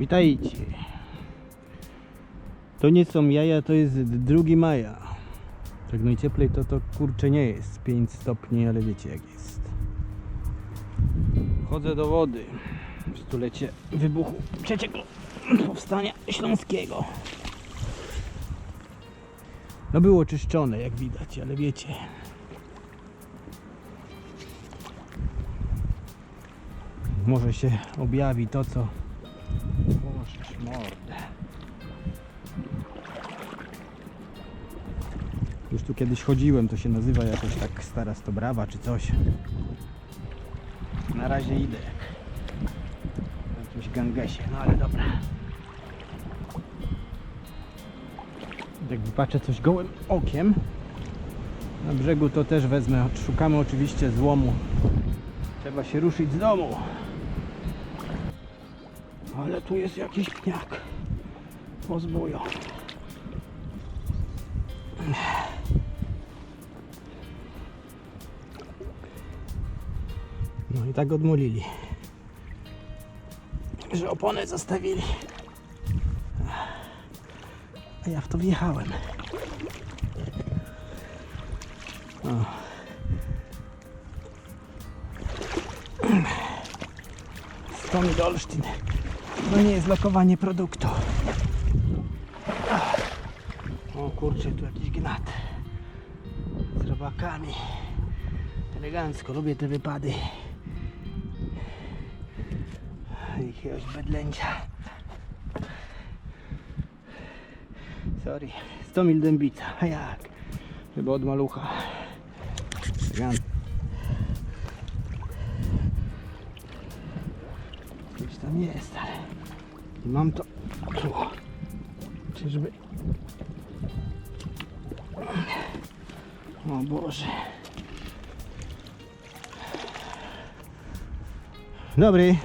Witajcie. To nie są jaja, to jest 2 maja. Tak najcieplej to to kurczę nie jest 5 stopni, ale wiecie jak jest. Chodzę do wody w stulecie wybuchu trzeciego powstania śląskiego. No było czyszczone jak widać, ale wiecie. Może się objawi to co mordę. Już tu kiedyś chodziłem, to się nazywa jakoś tak Stara Stobrawa czy coś. Na razie idę w jakimś gangesie, no ale dobra. Jak wypatrzę coś gołym okiem na brzegu to też wezmę. Szukamy oczywiście złomu. Trzeba się ruszyć z domu. Ale tu jest jakiś pniak. Pozbują. No i tak odmolili. Że oponę zostawili. A ja w to wjechałem. O. Tommy Dolsztyn. To nie jest lokowanie produktu. O kurczę, tu jakiś gnat. Z robakami. Elegancko, lubię te wypady. Jakiegoś bydlęcia. Sorry. 100 mil dębica. A jak? Chyba od malucha. Elegancko. Gdzieś tam jest, ale nie mam to tu. Czyżby... O Boże. Dobry.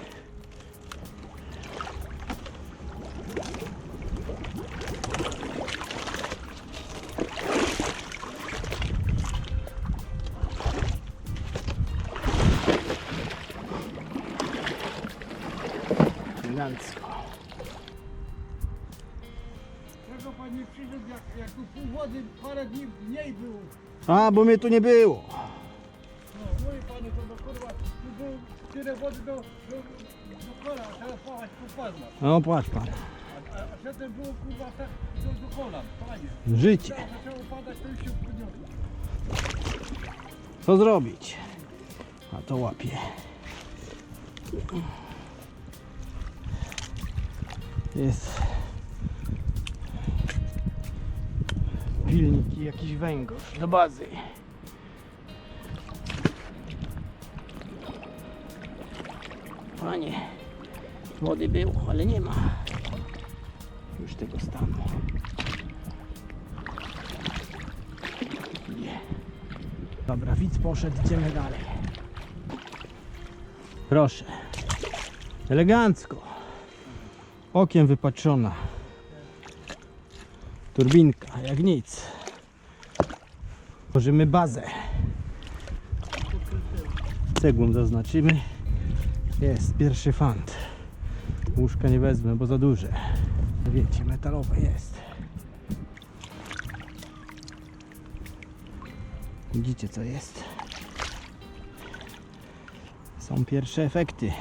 A, bo mnie tu nie było. No, mówi panu, to do kurwa, tu było tyle wody do, do, do kola, a teraz pachać popadła. No patrz pan. A, a przedtem było kurwa tak do, do kolan, panie. Życie. Teraz zaczęło padać, to już się podniosło. Co zrobić? A to łapie. Jest pilnik i jakiś węgorz do bazy. Panie, wody było, ale nie ma już tego stanu. Nie. Dobra, widz poszedł, idziemy dalej. Proszę. Elegancko. Okiem wypatrzona. Turbinka, jak nic. Tworzymy bazę. Cegłą zaznaczymy. Jest, pierwszy fant. Łóżka nie wezmę, bo za duże. Wiecie, metalowe jest. Widzicie co jest? Są pierwsze efekty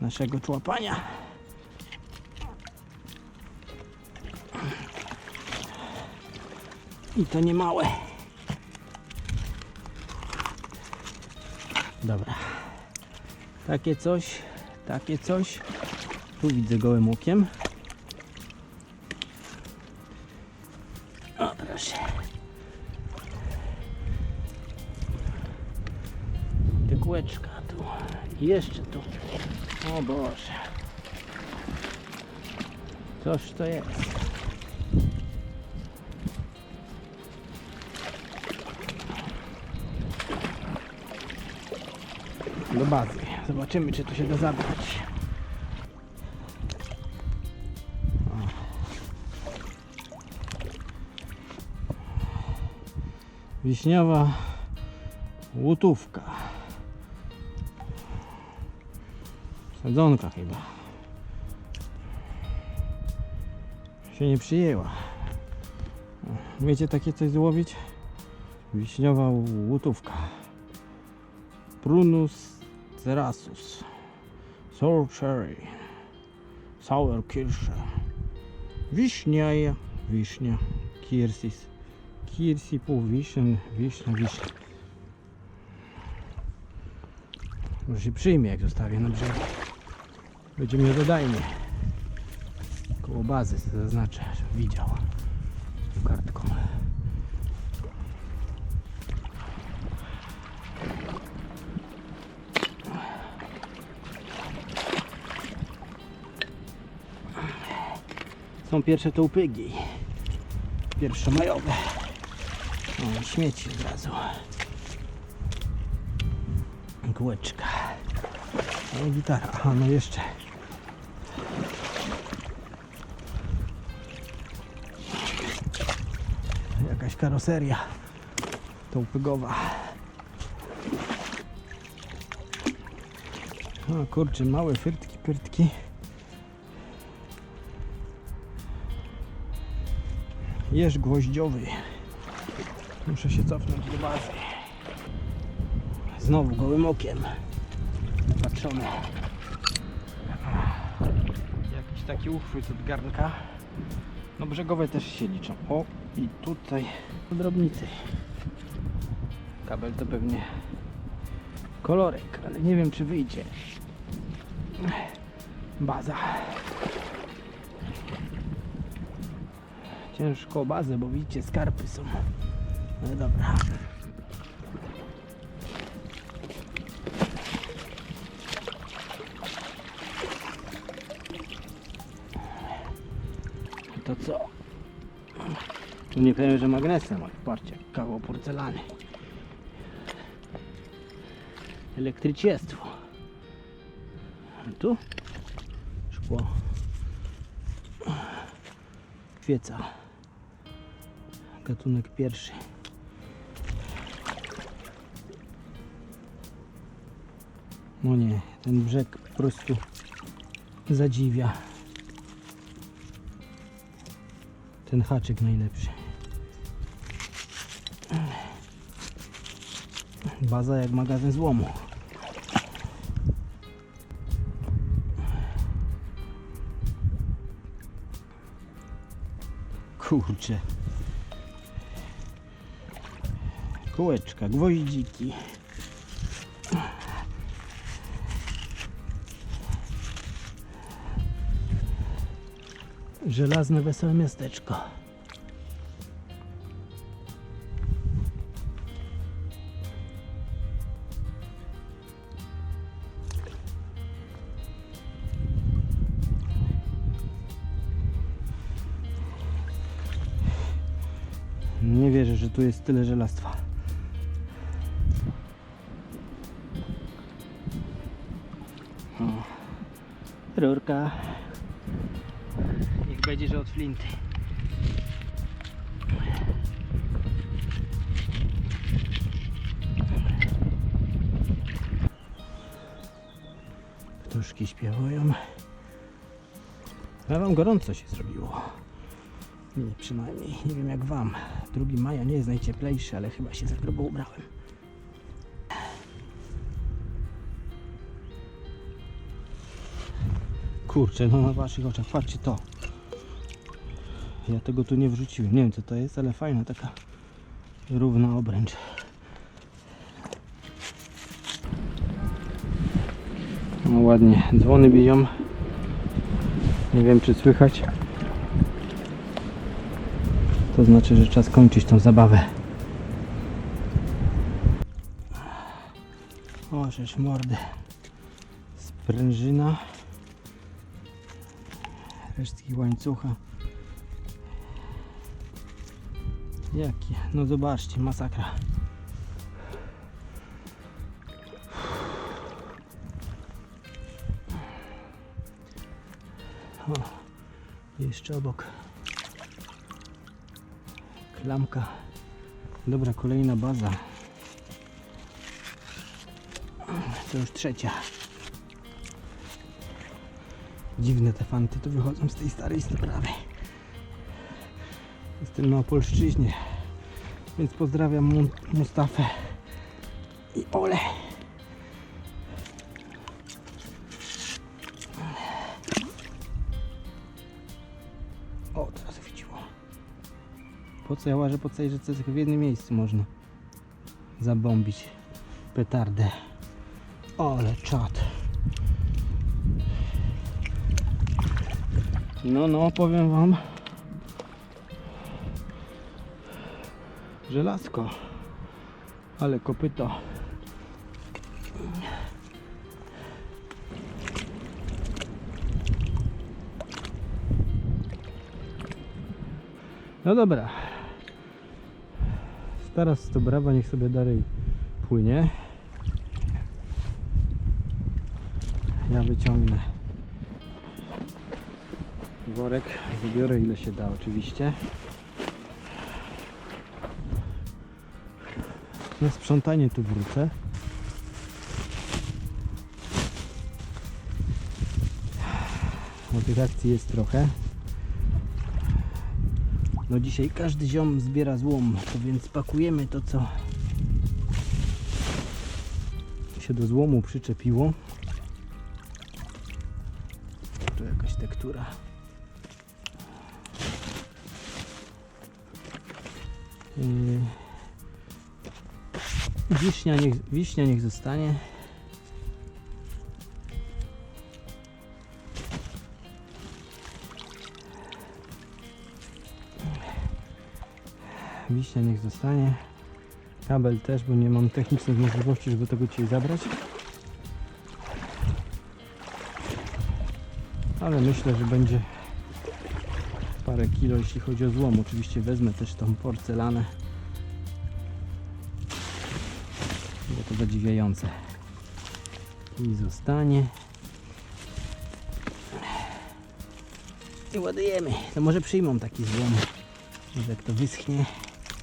naszego człapania. I to nie małe. Dobra. Takie coś, takie coś. Tu widzę gołym okiem. O, proszę. Te kółeczka tu. Jeszcze tu. O Boże. Coś to jest. Do bazy. Zobaczymy, czy tu się da zabrać. Wiśniowa łutówka. Sadzonka chyba. się nie przyjęła. Wiecie takie coś złowić? Wiśniowa łutówka. Prunus cerasus. Sour cherry. Sour kirsche. Wiśnia, wiśnia. Kirsis. Kirsi pół wiśnia, wiśnia. Może się przyjmie jak zostawię na brzegu. Będzie mnie dodajnie. Koło bazy to zaznaczę, widział. Tą kartką. Są pierwsze tołpygi. Pierwsze majowe. O, śmieci od razu. Kółeczka. No gitara. Aha, no jeszcze. Jakaś karoseria tołpygowa. O kurczę, małe fyrtki, pyrtki. Jeż gwoździowy. Muszę się cofnąć do bazy. Znowu gołym okiem. Patrzony. Jakiś taki uchwyt od garnka. No brzegowe też się liczą. O i tutaj drobnicy. Kabel to pewnie kolorek, ale nie wiem czy wyjdzie. Baza. Ciężko bazę, bo widzicie skarpy są. Ale dobra. To co? Tu nie powiem, że magnesem, ale patrzcie, kawał porcelany. Elektryciestwo. A tu szkło. Pieca. Gatunek pierwszy. No nie, ten brzeg po prostu zadziwia. Ten haczyk najlepszy. Baza jak magazyn złomu. Kurczę. Kółeczka, gwoździki. Żelazne wesołe miasteczko. Nie wierzę, że tu jest tyle żelastwa. Rurka. Niech będzie, że od flinty. Ptuszki śpiewają. Ja wam gorąco się zrobiło. Nie, przynajmniej. Nie wiem jak wam. 2 maja nie jest najcieplejszy, ale chyba się za grubo ubrałem. Kurczę, no na waszych oczach, patrzcie to. Ja tego tu nie wrzuciłem. Nie wiem co to jest, ale fajna taka równa obręcz. No ładnie, dzwony biją. Nie wiem czy słychać. To znaczy, że czas kończyć tą zabawę. O, żeż mordy. Sprężyna. Resztki łańcucha. Jakie? No zobaczcie, masakra. O, jeszcze obok klamka. Dobra, kolejna baza. To już trzecia. Dziwne te fanty tu wychodzą z tej starej sprawy. Jestem na Opolszczyźnie, więc pozdrawiam Mu- Mustafę i Ole. O, teraz chwyciło. Po co ja łażę po całej rzece, tylko w jednym miejscu można zabombić petardę. Ale czad. No, no, powiem wam. Żelazko. Ale kopyto. No dobra. Teraz to brawa niech sobie dalej płynie. Ja wyciągnę worek, wybiorę ile się da oczywiście. Na sprzątanie tu wrócę. Bo tych akcji jest trochę. No dzisiaj każdy ziom zbiera złom, to więc pakujemy to co się do złomu przyczepiło. Tu jakaś tektura. Wiśnia niech, wiśnia niech zostanie. Wiśnia niech zostanie. Kabel też, bo nie mam technicznych możliwości, żeby tego dzisiaj zabrać. Ale myślę, że będzie parę kilo, jeśli chodzi o złom. Oczywiście wezmę też tą porcelanę. To zadziwiające. I zostanie. I ładujemy. To może przyjmą taki złom. Może jak to wyschnie.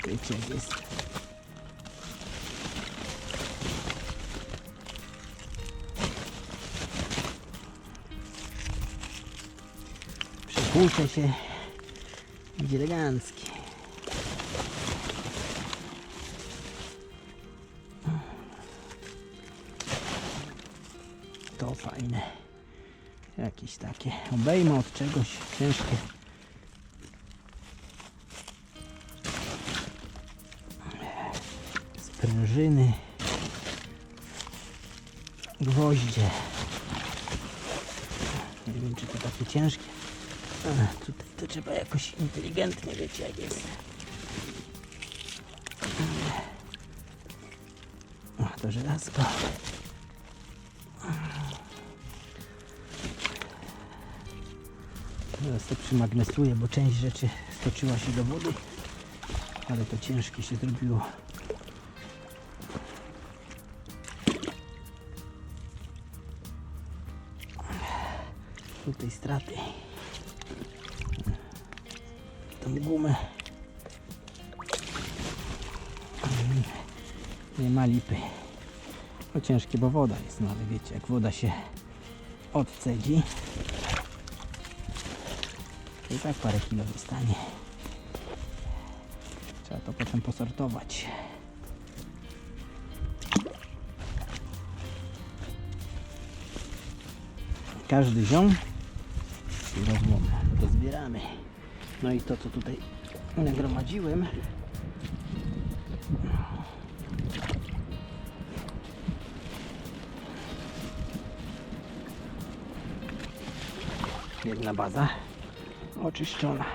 Jak jest. Przepłuczę się. Będzie elegancki. Takie. Obejmę od czegoś ciężkie. Sprężyny. Gwoździe. Nie wiem czy to takie ciężkie. Tutaj to trzeba jakoś inteligentnie, wiecie jak jest. To żelazko. Teraz to przymagnesuję, bo część rzeczy stoczyła się do wody, ale to ciężkie się zrobiło. Tutaj straty. Tą gumę. Nie ma lipy. To ciężkie, bo woda jest, no ale wiecie, jak woda się odcedzi, i tak parę kilo zostanie. Trzeba to potem posortować. Każdy ziom i. To zbieramy. No i to, co tutaj nagromadziłem, jedna baza oczyszczona.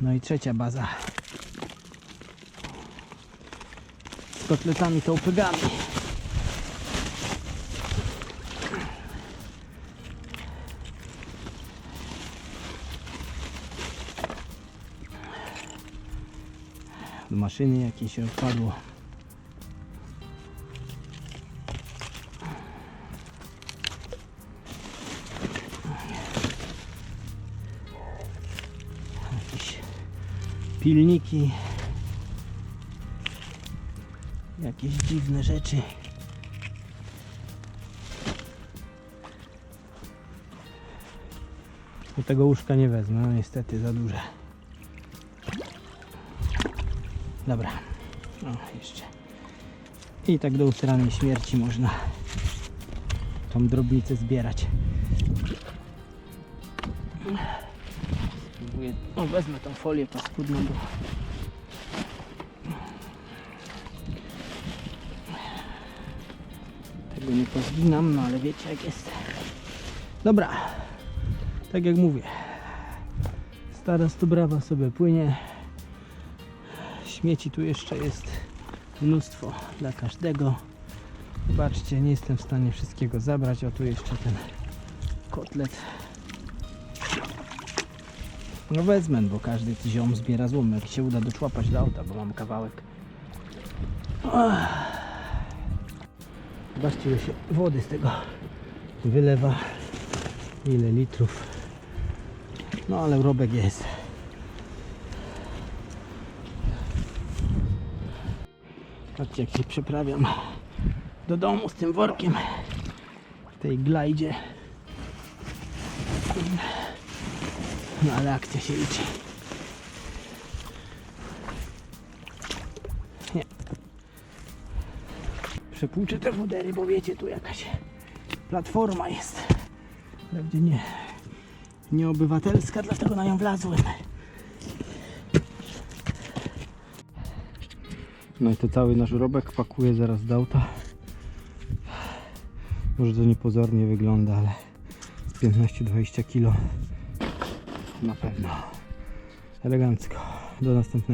No i trzecia baza. Z kotletami to maszyny jakieś odpadło. Jakiś pilniki, jakieś dziwne rzeczy. Tego łóżka nie wezmę, no niestety za duże. Dobra, o jeszcze. I tak do usranej śmierci można tą drobnicę zbierać. Spróbuję, o wezmę tą folię paskudną, bo tego nie pozginam, no ale wiecie jak jest. Dobra, tak jak mówię, stara Stubrawa sobie płynie. Śmieci tu jeszcze jest mnóstwo dla każdego. Zobaczcie, nie jestem w stanie wszystkiego zabrać. O tu jeszcze ten kotlet. No wezmę, bo każdy ziom zbiera złom. Jak się uda doczłapać do auta, bo mam kawałek. Zobaczcie, ile się wody z tego wylewa. Ile litrów. No ale urobek jest. Patrzcie jak się przeprawiam do domu z tym workiem w tej glajdzie. No ale akcja się liczy. Nie. Przepłuczę te wodery, bo wiecie, tu jakaś platforma jest. Wprawdzie nie, nie obywatelska, dlatego na nią wlazłem. No i to cały nasz robek pakuję zaraz do auta. Może to niepozornie wygląda, ale z 15-20 kilo na pewno elegancko. Do następnego.